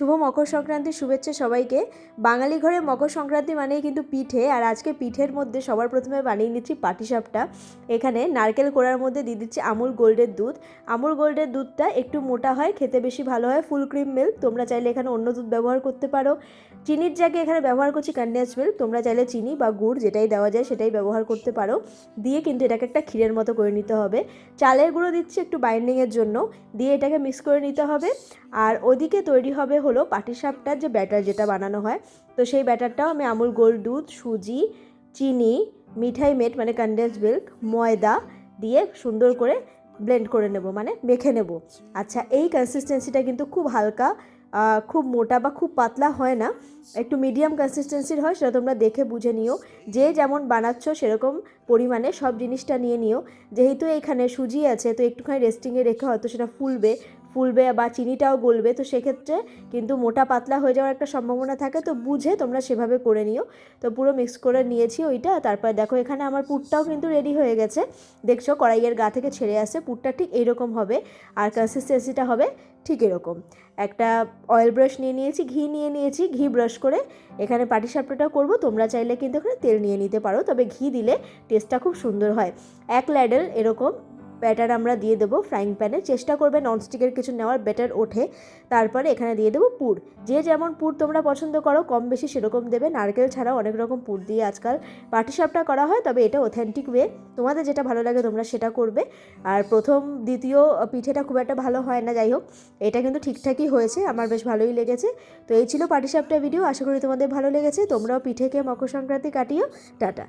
শুভ মকর সংক্রান্তির শুভেচ্ছা সবাইকে। বাঙালি ঘরে মকর সংক্রান্তি মানেই কিন্তু পিঠে, আর আজকে পিঠের মধ্যে সবার প্রথমে বানিয়ে নিচ্ছি পাটিসাপটা। এখানে নারকেল কোড়ার মধ্যে দিয়ে দিচ্ছি আমুল গোল্ডের দুধ। আমুল গোল্ডের দুধটা একটু মোটা হয়, খেতে বেশি ভালো হয়, ফুল ক্রিম মিল্ক। তোমরা চাইলে এখানে অন্য দুধ ব্যবহার করতে পারো। চিনির জায়গায় এখানে ব্যবহার করছি কন্ডেন্স মিল্ক তোমরা চাইলে চিনি বা গুড় যেটাই দেওয়া যায় সেটাই ব্যবহার করতে পারো। দিয়ে কিন্তু এটাকে একটা ক্ষীরের মতো করে নিতে হবে। চালের গুঁড়ো দিচ্ছি একটু বাইন্ডিংয়ের জন্য। দিয়ে এটাকে মিক্স করে নিতে হবে। আর ওদিকে তৈরি হবে হলো পাটিসাপটার যে ব্যাটার যেটা বানানো হয়। তো সেই ব্যাটারটাও আমি আমুল গোল্ড দুধ, সুজি, চিনি, মিঠাই মেট মানে কন্ডেন্স মিল্ক ময়দা দিয়ে সুন্দর করে ব্লেন্ড করে নেব মানে মেখে নেব। আচ্ছা এই কনসিস্টেন্সিটা কিন্তু খুব হালকা খুব মোটা বা খুব পাতলা হয় না। একটু মিডিয়াম কনসিস্টেন্সির হয়, সেটা তোমরা দেখে বুঝে নিও। যে যেমন বানাচ্ছ, সেরকম পরিমাণে সব জিনিসটা নিয়ে নিও। যেহেতু এখানে সুজি আছে, তো একটুখানি রেস্টিংয়ে রেখে হয়তো সেটা ফুলবে। ফুলবে বা চিনিটাও গলবে, তো সেক্ষেত্রে কিন্তু মোটা পাতলা হয়ে যাওয়ার একটা সম্ভাবনা থাকে, তো বুঝে তোমরা সেভাবে করে নিও। তো পুরো মিক্স করে নিয়েছি ওইটা, তারপর দেখো এখানে আমার পুরটাও কিন্তু রেডি হয়ে গেছে। দেখছ কড়াইয়ের গা থেকে ছেড়ে আসে, পুরটা ঠিক এইরকম হবে, আর কনসিস্টেন্সিটা হবে ঠিক এরকম। একটা অয়েল ব্রাশ নিয়ে নিয়েছি, ঘি নিয়ে নিয়েছি, ঘি ব্রাশ করে এখানে পাটিসাপটাটা করব, তোমরা চাইলে কিন্তু এখানে তেল নিয়ে নিতে পারো, তবে ঘি দিলে টেস্টটা খুব সুন্দর হয়। এক ল্যাডেল এরকম ব্যাটার আমরা দিয়ে দেবো ফ্রাইং প্যানে। চেষ্টা করবে ননস্টিকের কিছু নেওয়ার, ব্যাটার ওঠে। তারপরে এখানে দিয়ে দেবো পুর। যে যেমন পুর তোমরা পছন্দ করো, কম বেশি সেরকম দেবে। নারকেল ছাড়াও অনেক রকম পুর দিয়ে আজকাল পাটিসাপটা করা হয়, তবে এটা অথেন্টিক ওয়ে তোমাদের যেটা ভালো লাগে তোমরা সেটা করবে। আর প্রথম, দ্বিতীয় পিঠেটা খুব একটা ভালো হয় না, যাই হোক। এটা কিন্তু ঠিকঠাকই হয়েছে, আমার বেশ ভালোই লেগেছে। তো এই ছিল পাটিসাপটা ভিডিও আশা করি তোমাদের ভালো লেগেছে। তোমরাও পিঠেকে মকর সংক্রান্তি কাটিও। টাটা।